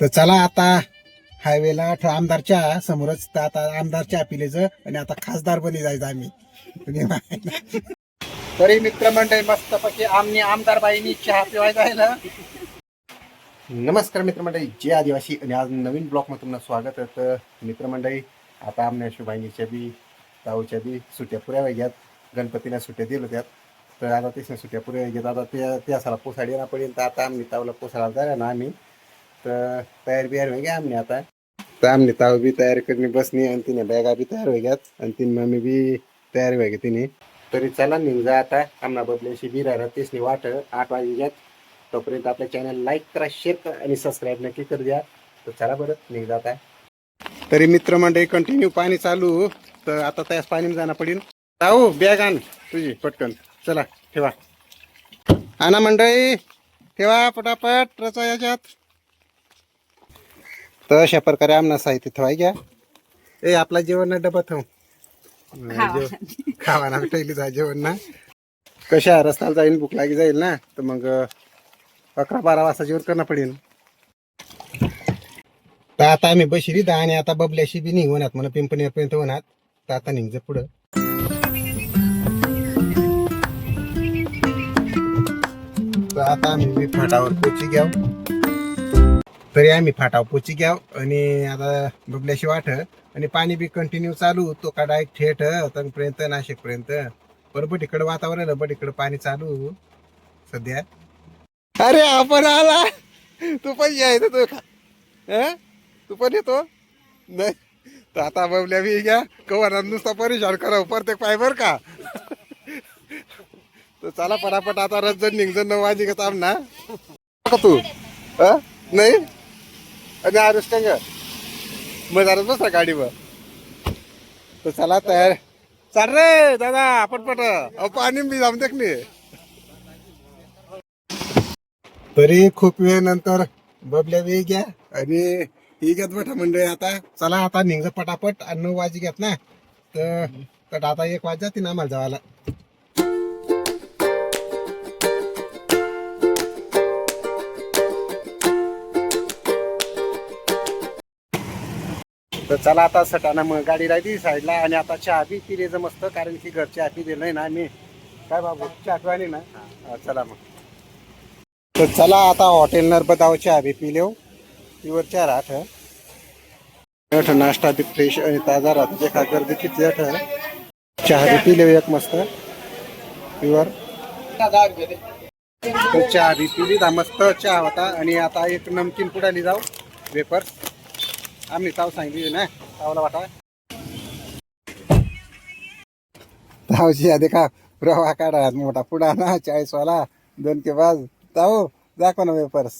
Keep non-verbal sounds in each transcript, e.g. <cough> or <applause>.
तर चला आता हायवेला आमदारच्या समोरच तर आता आमदारच्या पिलेचं आणि आता खासदार बनी जायचं आम्ही. तरी मित्रमंडळी मस्तपैकी आमनी आमदार बाईनी चहा पिवायचा आहे ना नमस्कार मित्रमंडळी जे आदिवासी आणि आज नवीन ब्लॉकमध्ये तुम्हाला स्वागत आहे. तर मित्रमंडळी आता आमने शुभांगीच्या बी ताऊच्या बी सुट्या पुऱ्या वेग्यात गणपतीला सुट्या दिल्या त्यात तर आता तेच सुट्या पुऱ्या वेग्यात आता त्या त्या साला पोसाडी ना पडेल. तर आता आम्ही तावला पोसायला जायला ना आम्ही. तर तयार बियार वेगळ्या आम्ही आता. तर आमने ताव बी तयार करणे बसनी आणि तिने बॅगा बी तयार वेग्यात आणि तिने मम्मी बी तयार वेगे तिने. तरी चला निघून जा आता. आमना बदल्याशी बी राहिला तेच वाट आठ वाजेच्यात तोपर्यंत आपल्या चॅनल लाईक करा शेअर करा आणि सबस्क्राईब नक्की कर द्या. तर चला बरं निघ जात आहे तरी मित्रमंडळी कंटिन्यू पाणी चालू. तर आता त्यास पाणी जाणं पडेल जाऊ बॅग आण तुझी पटकन. चला ठेवा. आणा मंडळी ठेवा पटापट रचा याच्यात. तर अशा प्रकारे आमना साहित्य ठेवाय घ्या ए आपला जेवण डबा ठेव जेव- खावा ना ठेवली जा जेवण ना. कशा रस्त्याला जाईल भूक लागी जाईल ना. तर मग अकरा बारा वाजता जेवण करणं पडेल. तर आता आम्ही बशिरी दा आणि आता बबल्याशी बी निघवणार म्हणा पिंपणीपर्यंत होणार तर आता निघ पुढं. तर आता आम्ही फाटावर पोची घ्याव तरी आम्ही फाटाव पोची घ्याव आणि आता बबल्याशी वाट. आणि पाणी बी कंटिन्यू चालू तो का डायरेक्ट थेट पर्यंत नाशिक पर्यंत बरोबर इकडं वातावरण बट इकडं पाणी चालू. सध्या. अरे आपण आला. तू पण यायचं तू का तू पण येतो? नाही. तर आता बबल्या बी घ्या. कवर नुसता परेशान करा प्रत्येक पाय बर का? तर चला पटापट आता रजन निघजन नऊ वाजी का थांब ना तू नाही? आणि आरुष का ग मजारच बस गाडीवर. तर चला तयार. चाल रे दादा पटपट अहो पाणी मी जाऊन देख नाही तरी खूप वेळ नंतर बबल्या वेळ घ्या आणि ही घेत बेटा मंडळी आता. चला आता निघ पटापट. आणि नऊ वाजी घेत ना. तर तर आता एक वाज जाते ना आम्हाला जावाला तर चला आता सटाना मग गाडी राहिली साईडला आणि आता चहा बी पिलेचं मस्त कारण की घरची चहा पी दिलं नाही ना मी काय बाबू चहा ना? चला मग. तर चला आता हॉटेल नर्मदाव चहा बी पिलेव हो. पिवर चहा राहत. नाश्ता बी फ्रेश आणि ताजा राहतो. जे खा गर्दी किती अठ चहा बी पिलेव हो एक मस्त. प्युअर चहा बी पिली मस्त चहा होता. आणि आता एक नमकीन पुढाली जाऊ. वेपर आम्ही ताव सांगितली ना तावला वाटा. तावची यादी का रवा काढा मोठा पुडा ना चाळीसवाला दोन के बाद. ताव दाखव ना वेपर्स.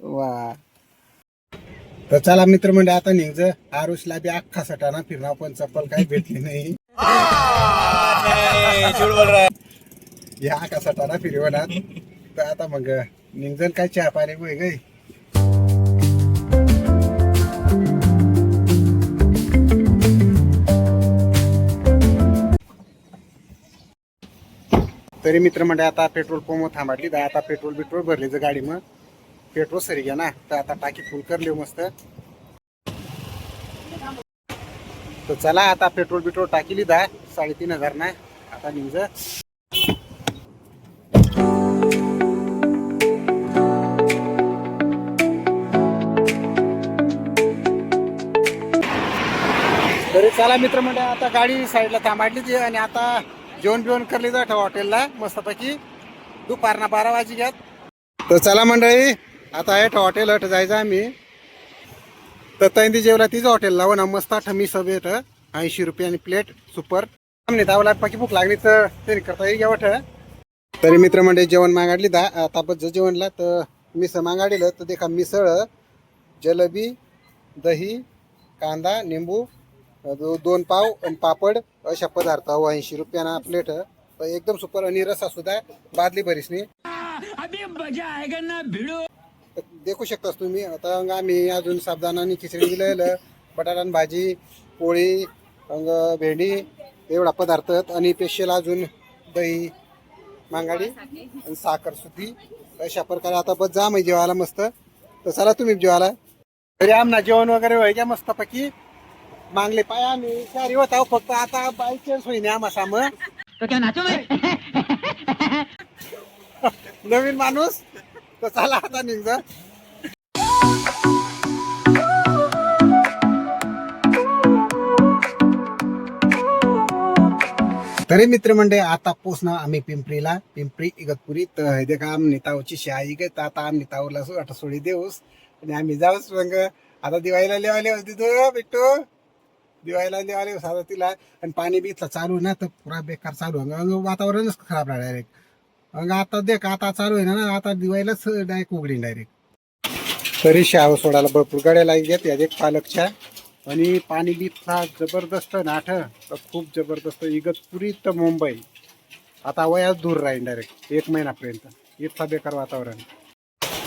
वा. तर चला मित्र म्हणजे आता निघज. आरुषला बी अख्खा सटाना फिरणा पण चप्पल काही भेटली नाही. या अख्खा सटाना फिरवणार. तर आता मग निघजन काय चहा पाणी गई तरी मित्र म्हणजे आता पेट्रोल पंप थांबाडली तर आता पेट्रोल बिट्रोल भरले जर गाडी मग. पेट्रोल सरी घ्या ना. तर आता टाकी फुल करली मस्त. तर चला आता पेट्रोल बिट्रोल टाकीली दा साडेतीन हजार ना आता निघ. तरी चला मित्र म्हणजे आता गाडी साईडला थांबाडली ती आणि आता जेवण बिवण करली जात हॉटेलला. मस्तपैकी दुपारना बारा वाजी घ्यात. तर चला मंडळी आता आहे हॉटेल हट जायचं आम्ही. तर तैंदी जेवला तीच हॉटेल लावून मस्त ठमी सभेट ऐंशी रुपये आणि प्लेट सुपर. आम्ही दावला पाकी भूक लागली तर ते करता येईल घ्यावट तरी मित्र मंडळी जेवण मागाडली दा आता जर जेवणला तर मिसळ मागाडलं तर देखा मिसळ जलेबी दही कांदा निंबू दो- दोन पाव आणि पापड अशा पदार्थ. ऐंशी रुपयाना प्लेट एकदम सुपर आणि रसा सुद्धा बादली भरीसनी देखू शकतास तुम्ही. आता आम्ही अजून साबदानानी खिचडी दिलेलं बटाटा भाजी पोळी अंग भेंडी एवढा पदार्थ. आणि स्पेशल अजून दही मांगाडी आणि साखर सुद्धी. अशा प्रकारे आता बस जा जेवायला मस्त. तर चला तुम्ही जेवायला. तरी आमना जेवण वगैरे होय का मस्तपैकी? मागले पाय आम्ही. चारी होत आहो फक्त आता बाईचेच होईने आम्हा साम तो <laughs> नवीन माणूस? तर चला आता निघ तरी मित्रमंडळी आता पोचणार आम्ही पिंपरीला. पिंपरी इगतपुरी. तर हे देखा आमनी तावची शाही गे. तर आता सो आता सोडी देऊस. आणि आम्ही जाऊच मग आता दिवाळीला लिवाले होती तो बिट्टू. दिवाळीला दिवाळी होस तिला आणि पाणी बी चालू ना तर पुरा बेकार चालू अंग वातावरणच खराब राहा डायरेक्ट मग आता देख आता चालू आहे ना आता दिवाळीलाच डायरेक्ट उघडीन डायरेक्ट तरी शाव सोडायला भरपूर गाड्या लागेल या एक पालकच्या. आणि पाणी बी जबरदस्त नाठ तर खूप जबरदस्त. इगतपुरी तर मुंबई. आता वयाच दूर राहील डायरेक्ट एक महिन्यापर्यंत इतका बेकार वातावरण.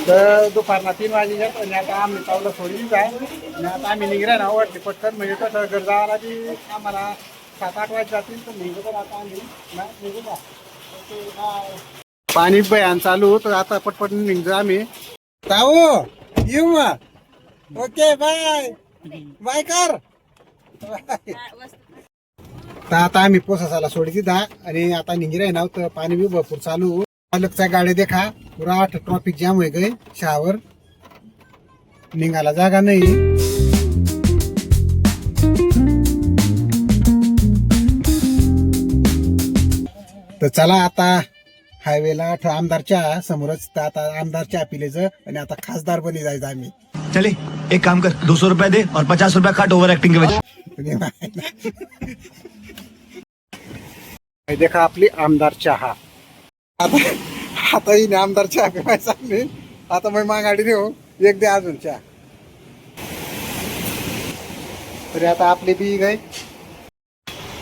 तर दुपारला तीन वाजे जात आणि आता आम्ही चावलं सोडली जाय आणि आता आम्ही निघल्या ना वाटली पटकन म्हणजे कसं घर जायला बी आम्हाला सात आठ वाजे जातील तर निघू तर आता आम्ही. ना, निघू बा. पाणी बयान चालू तर आता पटपट निघतो आम्ही. जाऊ येऊ मग ओके बाय बाय कर. Bye. तर आता आम्ही पोसासाला सोडी दहा आणि आता निघिराय ना तर पाणी बी भरपूर चालू. पालकच्या गाड्या देखा. पुरा ट्रॉफिक जाम होय गय शहावर निघाला जागा नाही. तर चला आता हायवेला ठ- आमदारच्या समोरच तर आता आमदारच्या पिलेचं आणि आता खासदार बनी जायचं आम्ही. चले एक काम कर दो सौ रुपया दे और पचास रुपया काट ओवर एक्टिंग के वजह. हे देखा आपली आमदार चहा. आता आता ही आमदार चहा पिवायचा मी आता मग मा गाडी नेऊ एक दे अजून चहा. तरी आता आपली बी गई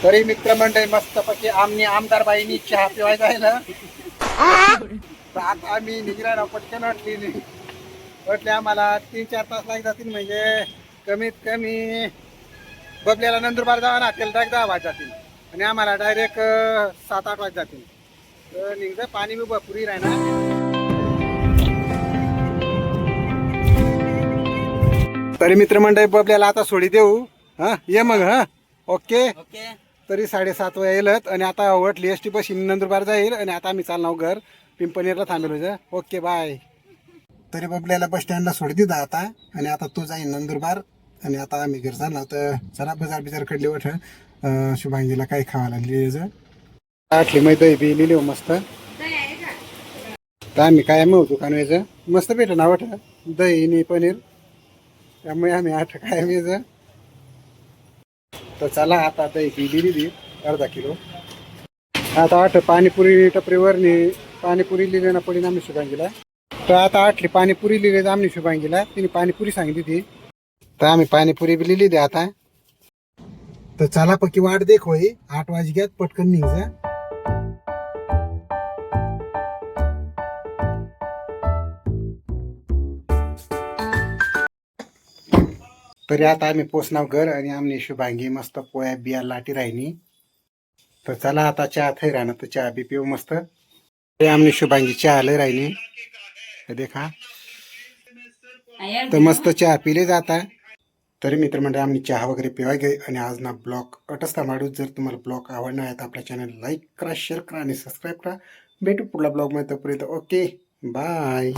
तरी मित्रमंडळी मस्तपैकी आमनी आमदार बाईनी चहा पिवायचा आहे ना. तर आता आम्ही निघणार पटकन वाटली नाही वाटले आम्हाला तीन चार तास लाग जातील म्हणजे कमीत कमी बबल्याला नंदुरबार जावा ना त्याला डायरेक्ट दहा वाज जातील. आणि आम्हाला डायरेक्ट सात आठ वाज जातील. तर निघतं पाणी बी भरपूर राहणार. तरी मित्रमंडळी बबल्याला आता सोडी देऊ. हा ये मग हा. ओके? ओके. तरी साडेसात येलत आणि आता वटली एस टी बस नंदुरबार जाईल. आणि आता आम्ही चालणार घर. पिंपणेरला थांबेल होतं ओके बाय. तरी बबल्याला बस स्टँडला सोडी दिदा आता. आणि आता तो जाईल नंदुरबार. आणि आता आम्ही घर चाललो तर चला बाजार बिजार कडली अं, शुभांगीला काय खावा लागली आठली मै दही बी लिहिली हो मस्त. तर आम्ही काय मग दुकान व्हायचं मस्त भेटलं ना वठ दही आणि पनीर. त्यामुळे आम्ही आठ काय व्हायचं तर चला आता दही बी लिहिली अर्धा किलो. आता आठ पाणीपुरी टपरीवर नी पाणीपुरी लिहिले ना पडी आम्ही शुभांगीला. तर आता आठली पाणीपुरी लिहिली आम्ही शुभांगीला. तिने पाणीपुरी सांगितली ती. तर आम्ही पाणीपुरी बी लिहिली आता. तर चला पक्की वाट देख होई आठ वाजग्यात पटकन निघ जा. तरी आता आम्ही पोचणार घर आणि आमने शुभांगी मस्त पोळ्या बिया लाटी राहिनी तर चला आता चहा थै राहणार तर चहा बी पिऊ मस्त. ते आमने शुभांगी चहा लय राहिली. देखा. तर मस्त चहा पिले जाता. तरी मित्रमंडळ आम्ही चहा वगैरे पिवाय गे आणि आज ना ब्लॉग अटसता माडू जर तुम्हाला ब्लॉग आवडणार आहे तर आपल्या चॅनल लाईक करा शेअर करा आणि सबस्क्राईब करा. भेटू पुढला ब्लॉगमध्ये तोपर्यंत. Okay bye